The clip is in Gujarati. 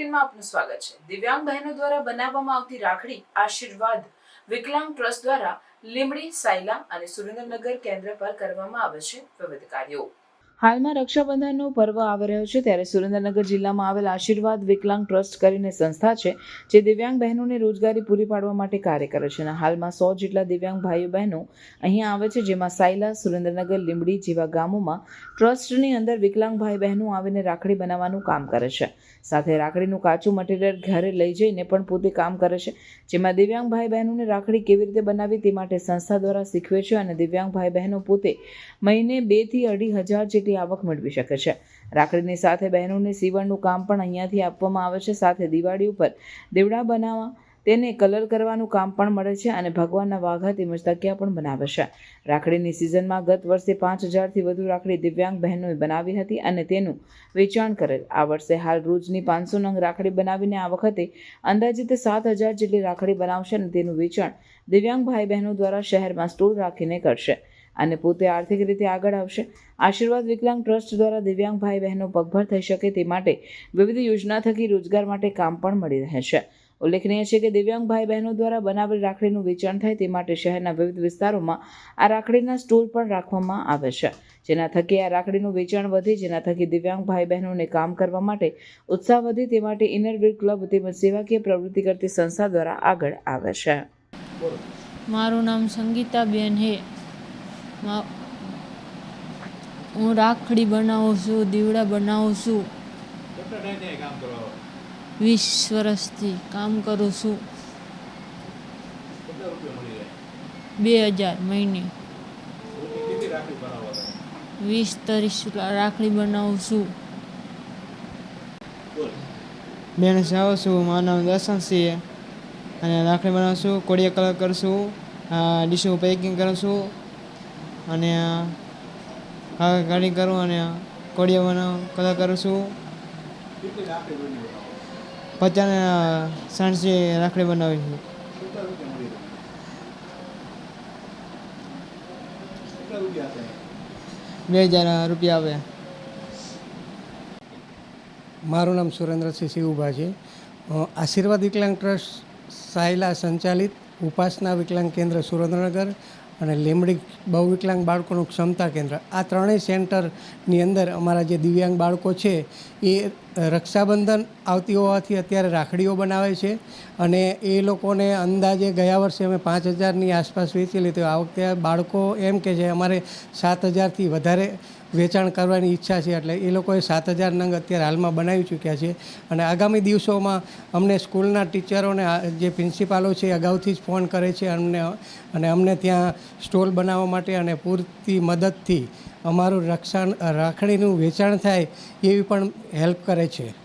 આપનું સ્વાગત છે. દિવ્યાંગ બહેનો દ્વારા બનાવવામાં આવતી રાખડી, આશીર્વાદ, વિકલાંગ ટ્રસ્ટ દ્વારા લીમડી, સાયલા અને સુરેન્દ્રનગર કેન્દ્ર પર કરવામાં આવે છે વિવિધ કાર્યો. હાલમાં રક્ષાબંધનનો પર્વ આવી રહ્યો છે ત્યારે સુરેન્દ્રનગર જિલ્લામાં આવેલ આશીર્વાદ વિકલાંગ ટ્રસ્ટ કરીને સંસ્થા છે, જે દિવ્યાંગ બહેનોને રોજગારી પૂરી પાડવા માટે કાર્ય કરે છે. અને હાલમાં સો જેટલા દિવ્યાંગ ભાઈઓ બહેનો અહીંયા આવે છે, જેમાં સાયલા, સુરેન્દ્રનગર, લીંબડી જેવા ગામોમાં ટ્રસ્ટની અંદર વિકલાંગ ભાઈ બહેનો આવીને રાખડી બનાવવાનું કામ કરે છે. સાથે રાખડીનું કાચું મટીરિયલ ઘરે લઈ જઈને પણ પોતે કામ કરે છે. જેમાં દિવ્યાંગ ભાઈ બહેનોને રાખડી કેવી રીતે બનાવવી તે માટે સંસ્થા દ્વારા શીખવે છે અને દિવ્યાંગ ભાઈ બહેનો પોતે મહિને બેથી અઢી હજાર જેટલી આવક મેળવી શકે છે. રાખડીની સાથે બહેનોને સીવણનું કામ પણ અહીંયાથી આપવામાં આવે છે. સાથે દિવાળી ઉપર દેવડા બનાવવા તેને કલર કરવાનું કામ પણ મળે છે અને ભગવાનના વાઘા તેમજ તકિયા પણ બનાવે છે. રાખડીની સિઝનમાં ગત વર્ષે પાંચ હજારથી વધુ રાખડી દિવ્યાંગ બહેનોએ બનાવી હતી અને તેનું વેચાણ કરેલ. આ વર્ષે હાલ રોજની પાંચસો નંગ રાખડી બનાવીને આ વખતે અંદાજિત સાત હજાર જેટલી રાખડી બનાવશે અને તેનું વેચાણ દિવ્યાંગ ભાઈ બહેનો દ્વારા શહેરમાં સ્ટોર રાખીને કરશે. અને પોતે આર્થિક રીતે આગળ આવશે. આશીર્વાદ વિકલાંગ ટ્રસ્ટ દ્વારા દિવ્યાંગ ભાઈ બહેનો પગભર થઈ શકે તે માટે વિવિધ યોજના થકી રોજગાર માટે કામ પણ મળી રહે છે. ઉલ્લેખનીય છે કે દિવ્યાંગ ભાઈ બહેનો દ્વારા બનાવેલ રાખડીનું વેચાણ થાય તે માટે શહેરના વિવિધ વિસ્તારોમાં આ રાખડીના સ્ટોલ પણ રાખવામાં આવે છે. જેના થકી આ રાખડીનું વેચાણ વધે, જેના થકી દિવ્યાંગ ભાઈ બહેનોને કામ કરવા માટે ઉત્સાહ વધે તે માટે ઇનરવીર ક્લબ તેમજ સેવાકીય પ્રવૃત્તિ કરતી સંસ્થા દ્વારા આગળ આવે છે. મારું નામ સંગીતાબેન હે. હું રાખડી બનાવું છું દીવડા બનાવું છું. કેટલા ટાઈમથી કામ કરો વીસ વર્ષથી કામ કરું છું. કેટલા રૂપિયા મળી જાય? બે હજાર મહિને. વીસ ત્રીસ રાખડી બનાવું છું. બેન જાઉં છું મારું નામ દર્શન સિંહ અને રાખડી બનાવું છું કોળિયા કલર કરશું છું ડીશું પેકિંગ કરું છું. અને કાઢી કરું અને કોડિયા બનાવું કલર કરું છું. કેટલી રાખડી રોજની પચાસ સાણસી રાખડી બનાવી છું. બે હજાર રૂપિયા આવે. મારું નામ સુરેન્દ્રસિંહ શિવભા છે. આશીર્વાદ વિકલાંગ ટ્રસ્ટ સાયલા સંચાલિત ઉપાસના વિકલાંગ કેન્દ્ર સુરેન્દ્રનગર અને લીમડી બહુ વિકલાંગ બાળકોનું ક્ષમતા કેન્દ્ર. આ ત્રણેય સેન્ટરની અંદર અમારા જે દિવ્યાંગ બાળકો છે, એ રક્ષાબંધન આવતી હોવાથી અત્યારે રાખડીઓ બનાવે છે અને એ લોકોને અંદાજે ગયા વર્ષે અમે પાંચ હજારની આસપાસ વેચી તો આ વખતે બાળકો એમ કે છે, અમારે સાત હજારથી વધારે વેચાણ કરવાની ઈચ્છા છે એટલે એ લોકોએ સાત હજાર નંગ અત્યારે હાલમાં બનાવી ચૂક્યા છે. અને આગામી દિવસોમાં અમને સ્કૂલના ટીચરોને જે પ્રિન્સિપાલો છે અગાઉથી જ ફોન કરે છે અમને, અને અમને ત્યાં સ્ટોલ બનાવવા માટે અને પૂરતી મદદથી અમારું રક્ષણ, રાખડીનું વેચાણ થાય એવી પણ હેલ્પ કરે છે.